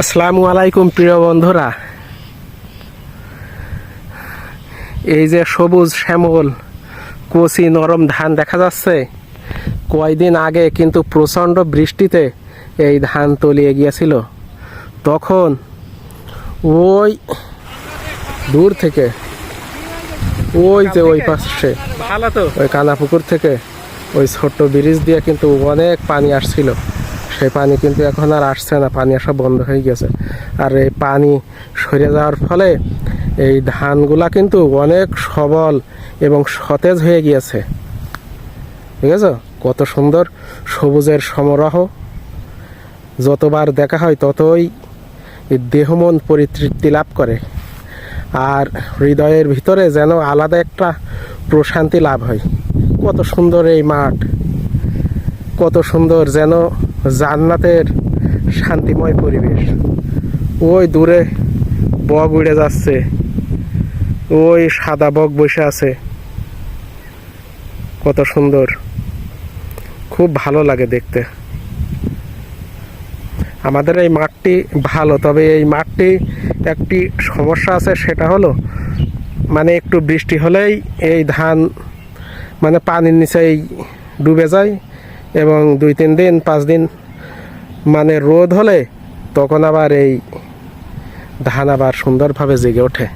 আসসালামু আলাইকুম প্রিয় বন্ধুরা। এই যে সবুজ শ্যামল কচি নরম ধান দেখা যাচ্ছে। কয়দিন আগে কিন্তু প্রচণ্ড বৃষ্টিতে এই ধান তলিয়ে গিয়েছিল। তখন ওই দূর থেকে ওই যে ওই পাশে ভালো তো। ওই কানাপুকুর থেকে ওই ছোট্ট ব্রিজ দিয়ে কিন্তু অনেক পানি আসছিল। সেই পানি কিন্তু এখন আর আসছে না, পানি আসা বন্ধ হয়ে গেছে। আর এই পানি সরে যাওয়ার ফলে এই ধানগুলা কিন্তু অনেক সবল এবং সতেজ হয়ে গিয়েছে। ঠিক আছে? কত সুন্দর সবুজের সমারোহ। যতবার দেখা হয় ততই দেহমন পরিতৃপ্তি লাভ করে। আর হৃদয়ের ভিতরে যেন আলাদা একটা প্রশান্তি লাভ হয়। কত সুন্দর এই মাঠ। কত সুন্দর যেন জান্নাতের শান্তিময় পরিবেশ। ওই দূরে বগ উড়ে যাচ্ছে। ওই সাদা বক বসে আছে। কত সুন্দর। খুব ভালো লাগে দেখতে। আমাদের এই মাঠটি ভালো, তবে এই মাঠটি একটি সমস্যা আছে, সেটা হলো মানে একটু বৃষ্টি হলেই এই ধান মানে পানির নিচেই ডুবে যায়। এবং দুই, তিন দিন, পাঁচ দিন মানে রোদ হলে তখন আবার এই ধান আবার সুন্দরভাবে জেগে ওঠে।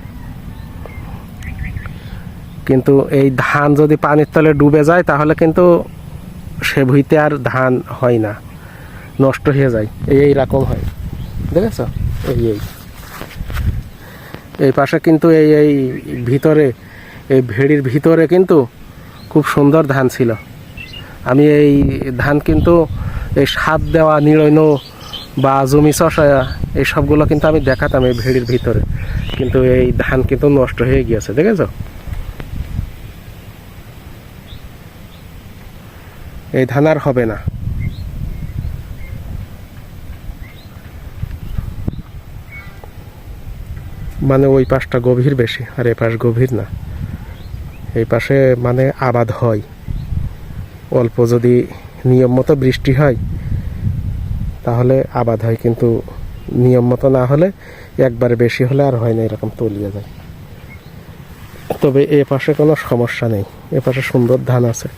কিন্তু এই ধান যদি পানির তলে ডুবে যায়, তাহলে কিন্তু সে ভুইতে আর ধান হয় না, নষ্ট হয়ে যায়। এই রকম হয়। দেখেছ? এই এই। এই পাশে কিন্তু এই এই ভিতরে, এই ভেড়ির ভিতরে কিন্তু খুব সুন্দর ধান ছিল। আমি এই ধান কিন্তু এই সাত দেওয়া, নিড়ৈন বা জমি চষা এই সবগুলো কিন্তু আমি দেখাতাম এই ভেড়ির ভিতরে। কিন্তু এই ধান কিন্তু নষ্ট হয়ে গিয়েছে, দেখেছ? এই ধান আর হবে না। মানে ওই পাশটা গভীর বেশি, আর এই পাশ গভীর না। এই পাশে মানে আবাদ হয়। অল্প যদি নিয়ম মতো বৃষ্টি হয়, তাহলে আবাদ হয়। কিন্তু নিয়ম মতো না হলে একবার বেশি হলে আর হয় না, এরকম তলিয়ে যায়। তবে এ পাশে কোনো সমস্যা নেই। এ পাশে সুন্দর ধান আছে।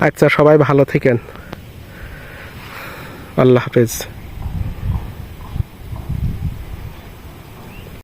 আচ্ছা সবাই ভালো থেকেন। আল্লাহ হাফেজ।